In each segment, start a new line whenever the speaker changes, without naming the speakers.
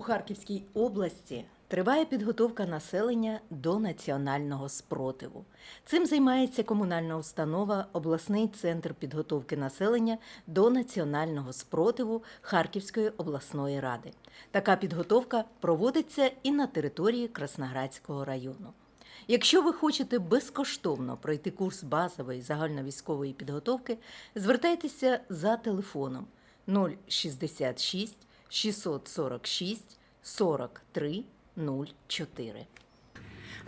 Харківській області триває підготовка населення до національного спротиву. Цим займається комунальна установа обласний центр підготовки населення до національного спротиву Харківської обласної ради. Така підготовка проводиться і на території Красноградського району. Якщо ви хочете безкоштовно пройти курс базової загальновійськової підготовки, звертайтеся за телефоном 066 646 43 04.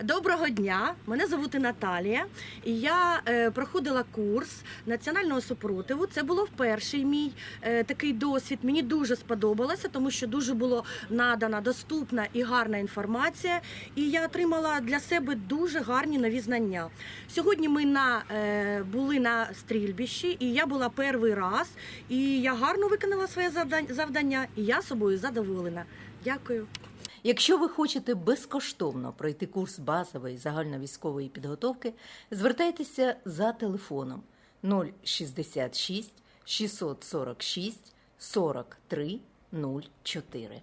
Доброго дня, мене звати Наталія. І я е, проходила курс національного супротиву. Це було перший мій е, такий досвід. Мені дуже сподобалося, тому що дуже було надана доступна і гарна інформація. І я отримала для себе дуже гарні нові знання. Сьогодні ми на, е, були на стрільбищі, і я була перший раз. І я гарно виконала своє завдання, і я собою задоволена. Дякую.
Якщо ви хочете безкоштовно пройти курс базової загальновійськової підготовки, звертайтеся за телефоном 066 646 43 04.